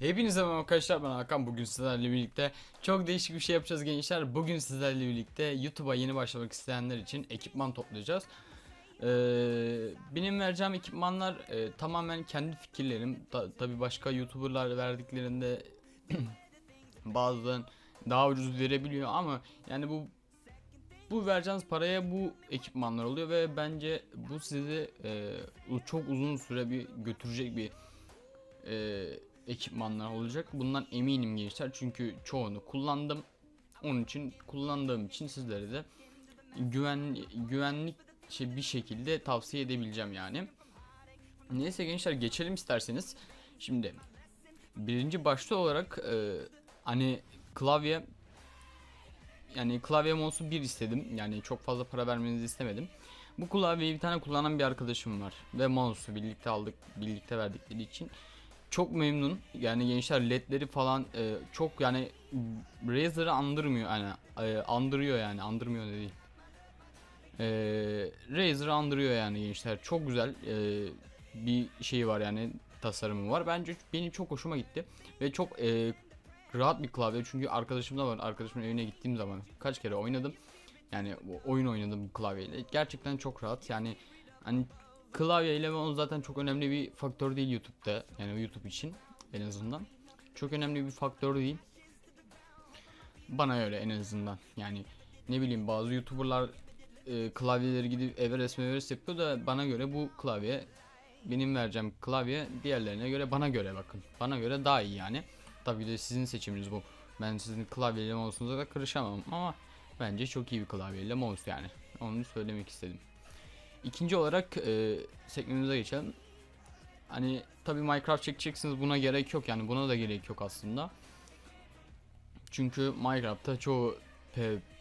Hepinize merhaba arkadaşlar ben Hakan. Bugün sizlerle birlikte çok değişik bir şey yapacağız gençler. Bugün sizlerle birlikte YouTube'a yeni başlamak isteyenler için ekipman toplayacağız. Ee, benim vereceğim ekipmanlar e, tamamen kendi fikirlerim. Ta- tabi başka YouTuber'lar verdiklerinde bazen daha ucuz verebiliyor ama yani bu bu vereceğiniz paraya bu ekipmanlar oluyor ve bence bu sizi e, çok uzun süre bir götürecek bir e, ekipmanlar olacak. Bundan eminim gençler çünkü çoğunu kullandım. Onun için kullandığım için sizlere de güven güvenlik şey bir şekilde tavsiye edebileceğim yani. Neyse gençler geçelim isterseniz. Şimdi birinci başta olarak e, hani klavye yani klavye mouse'u bir istedim. Yani çok fazla para vermenizi istemedim. Bu klavyeyi bir tane kullanan bir arkadaşım var ve mouse'u birlikte aldık, birlikte verdikleri için çok memnun. Yani gençler ledleri falan e, çok yani Razer'ı andırmıyor yani e, andırıyor yani andırmıyor da değil. E, Razer'ı andırıyor yani gençler. Çok güzel e, bir şey var yani tasarımı var. Bence benim çok hoşuma gitti ve çok e, rahat bir klavye çünkü arkadaşım da var. Arkadaşımın evine gittiğim zaman kaç kere oynadım. Yani oyun oynadım bu klavyeyle. Gerçekten çok rahat. Yani hani klavye ile zaten çok önemli bir faktör değil YouTube'da. Yani YouTube için en azından. Çok önemli bir faktör değil. Bana öyle en azından. Yani ne bileyim bazı YouTuber'lar e, klavyeleri gidip Everest Everest yapıyor da bana göre bu klavye benim vereceğim klavye diğerlerine göre bana göre bakın. Bana göre daha iyi yani. Tabii de sizin seçiminiz bu. Ben sizin klavyeyle mouse'unuza da karışamam ama bence çok iyi bir klavyeyle mouse yani. Onu söylemek istedim. İkinci olarak e, sekmemize geçelim. Hani tabii Minecraft çekeceksiniz buna gerek yok yani buna da gerek yok aslında. Çünkü Minecraft'ta çoğu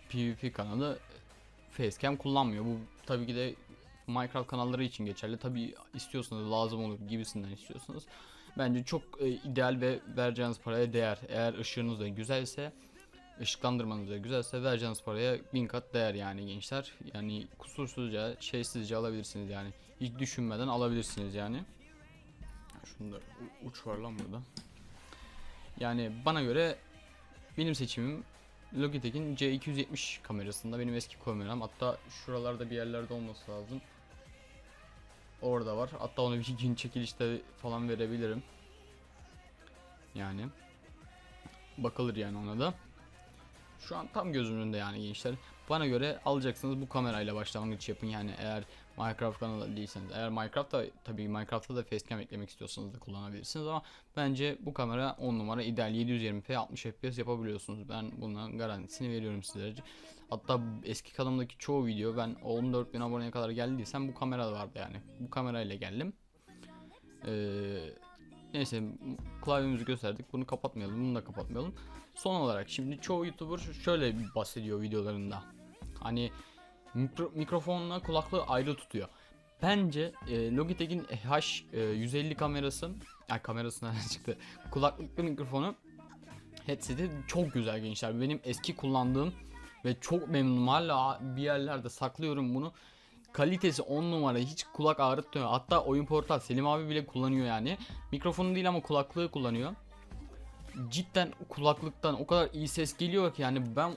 PvP kanalı facecam kullanmıyor. Bu tabii ki de Minecraft kanalları için geçerli. Tabii istiyorsanız lazım olur gibisinden istiyorsanız. Bence çok e, ideal ve vereceğiniz paraya değer. Eğer ışığınız da güzelse, ışıklandırmanız da güzelse vereceğiniz paraya bin kat değer yani gençler. Yani kusursuzca, şeysizce alabilirsiniz yani. Hiç düşünmeden alabilirsiniz yani. Şunda uç var lan burada. Yani bana göre benim seçimim Logitech'in C270 kamerasında benim eski kameram. Hatta şuralarda bir yerlerde olması lazım. Orada var. Hatta onu bir gün çekilişte falan verebilirim. Yani bakılır yani ona da. Şu an tam gözümün önünde yani gençler. Bana göre alacaksınız bu kamerayla başlangıç yapın yani eğer Minecraft kanalı değilseniz. Eğer Minecraft'ta tabii Minecraft'ta da facecam eklemek istiyorsanız da kullanabilirsiniz ama bence bu kamera 10 numara ideal 720p 60 fps yapabiliyorsunuz. Ben bunun garantisini veriyorum sizlere. Hatta eski kanalımdaki çoğu video ben 14.000 aboneye kadar geldiysem bu kamera vardı yani. Bu kamerayla geldim. Ee, neyse klavyemizi gösterdik. Bunu kapatmayalım. Bunu da kapatmayalım. Son olarak şimdi çoğu YouTuber şöyle bahsediyor videolarında. Hani mikro, mikrofonla kulaklığı ayrı tutuyor. Bence e, Logitech'in H150 kamerası, ay kamerasına çıktı. Kulaklıklı mikrofonu headset'i çok güzel gençler. Benim eski kullandığım ve çok memnunum. Hala bir yerlerde saklıyorum bunu. Kalitesi 10 numara hiç kulak ağrıtmıyor. Hatta oyun portal Selim abi bile kullanıyor yani. Mikrofonu değil ama kulaklığı kullanıyor. Cidden kulaklıktan o kadar iyi ses geliyor ki yani ben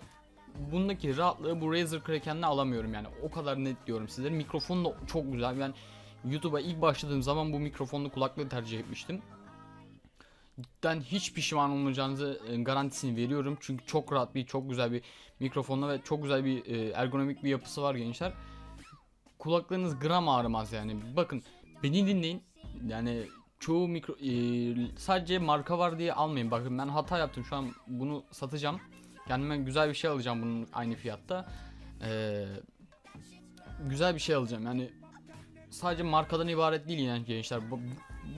bundaki rahatlığı bu Razer Kraken'le alamıyorum yani. O kadar net diyorum size. Mikrofon da çok güzel. Ben YouTube'a ilk başladığım zaman bu mikrofonlu kulaklığı tercih etmiştim. Cidden hiç pişman olmayacağınızı e, garantisini veriyorum. Çünkü çok rahat bir, çok güzel bir mikrofonla ve çok güzel bir e, ergonomik bir yapısı var gençler. Kulaklarınız gram ağrımaz yani. Bakın beni dinleyin. Yani çoğu mikro e, sadece marka var diye almayın. Bakın ben hata yaptım. Şu an bunu satacağım. Kendime güzel bir şey alacağım bunun aynı fiyatta. Ee, güzel bir şey alacağım. Yani sadece markadan ibaret değil yani gençler. Bu,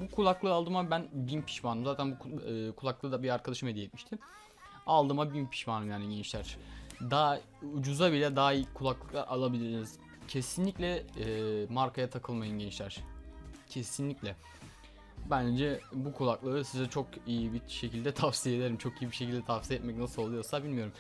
bu kulaklığı aldığıma ben bin pişmanım. Zaten bu e, kulaklığı da bir arkadaşım hediye etmişti. Aldığıma bin pişmanım yani gençler. Daha ucuza bile daha iyi kulaklıklar alabilirsiniz. Kesinlikle e, markaya takılmayın gençler. Kesinlikle. Bence bu kulaklığı size çok iyi bir şekilde tavsiye ederim. Çok iyi bir şekilde tavsiye etmek nasıl oluyorsa bilmiyorum.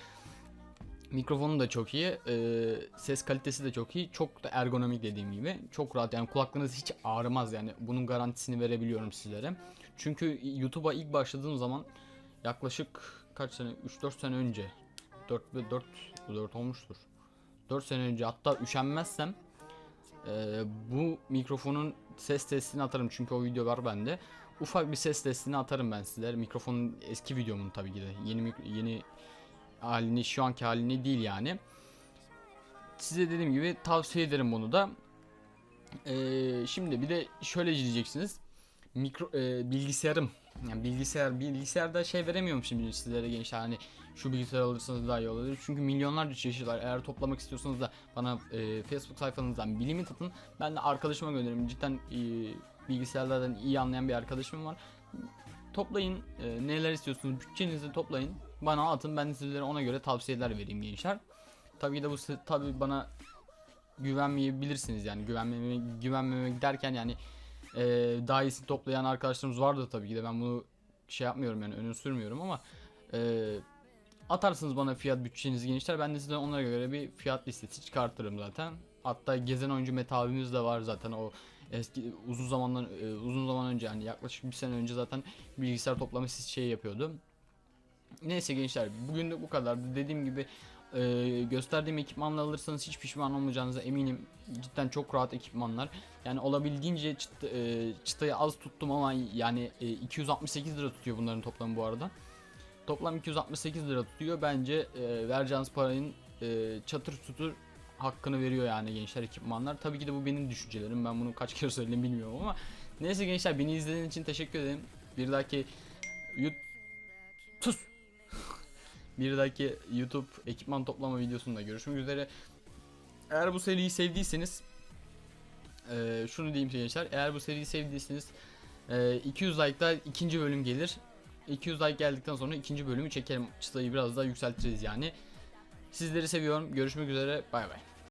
Mikrofonu da çok iyi. ee, ses kalitesi de çok iyi. Çok da ergonomik dediğim gibi. Çok rahat yani kulaklarınız hiç ağrımaz yani. Bunun garantisini verebiliyorum sizlere. Çünkü YouTube'a ilk başladığım zaman yaklaşık kaç sene 3-4 sene önce 4 ve 4 4 olmuştur. 4 sene önce hatta üşenmezsem ee, bu mikrofonun ses testini atarım çünkü o video var bende. Ufak bir ses testini atarım ben sizlere. Mikrofonun eski videomun tabii ki de. Yeni yeni halini şu anki halini değil yani. Size dediğim gibi tavsiye ederim bunu da. Ee, şimdi bir de şöyle diyeceksiniz. Mikro e, bilgisayarım yani bilgisayar bilgisayarda şey veremiyorum şimdi sizlere gençler hani şu bilgisayar alırsanız daha iyi olur. Çünkü milyonlarca çeşit var. Eğer toplamak istiyorsanız da bana e, Facebook sayfanızdan bir limit atın. Ben de arkadaşıma gönderirim. Cidden e, bilgisayarlardan iyi anlayan bir arkadaşım var. Toplayın e, neler istiyorsunuz bütçenizi toplayın. Bana atın ben de sizlere ona göre tavsiyeler vereyim gençler. Tabii de bu tabii bana güvenmeyebilirsiniz yani güvenmeme güvenmemek derken yani e, daha iyisini toplayan arkadaşlarımız vardı tabii ki de ben bunu şey yapmıyorum yani önü sürmüyorum ama e, atarsınız bana fiyat bütçenizi gençler ben de size onlara göre bir fiyat listesi çıkartırım zaten. Hatta gezen oyuncu Mete abimiz de var zaten o eski uzun zamandan e, uzun zaman önce yani yaklaşık bir sene önce zaten bilgisayar toplama şey yapıyordu. Neyse gençler bugün de bu kadardı. Dediğim gibi e, gösterdiğim ekipmanla alırsanız hiç pişman olmayacağınıza eminim. Cidden çok rahat ekipmanlar. Yani olabildiğince e, çıtayı az tuttum ama yani e, 268 lira tutuyor bunların toplamı bu arada. Toplam 268 lira tutuyor. Bence e, vereceğiniz paranın e, çatır tutur hakkını veriyor yani gençler ekipmanlar. Tabii ki de bu benim düşüncelerim. Ben bunu kaç kere söyledim bilmiyorum ama. Neyse gençler beni izlediğiniz için teşekkür ederim. Bir dahaki YouTube Sus. Bir dahaki YouTube ekipman toplama videosunda görüşmek üzere. Eğer bu seriyi sevdiyseniz eee, şunu diyeyim gençler. Eğer bu seriyi sevdiyseniz eee, 200 like'da ikinci bölüm gelir. 200 like geldikten sonra ikinci bölümü çekerim. Çıtayı biraz daha yükseltiriz yani. Sizleri seviyorum. Görüşmek üzere. Bay bay.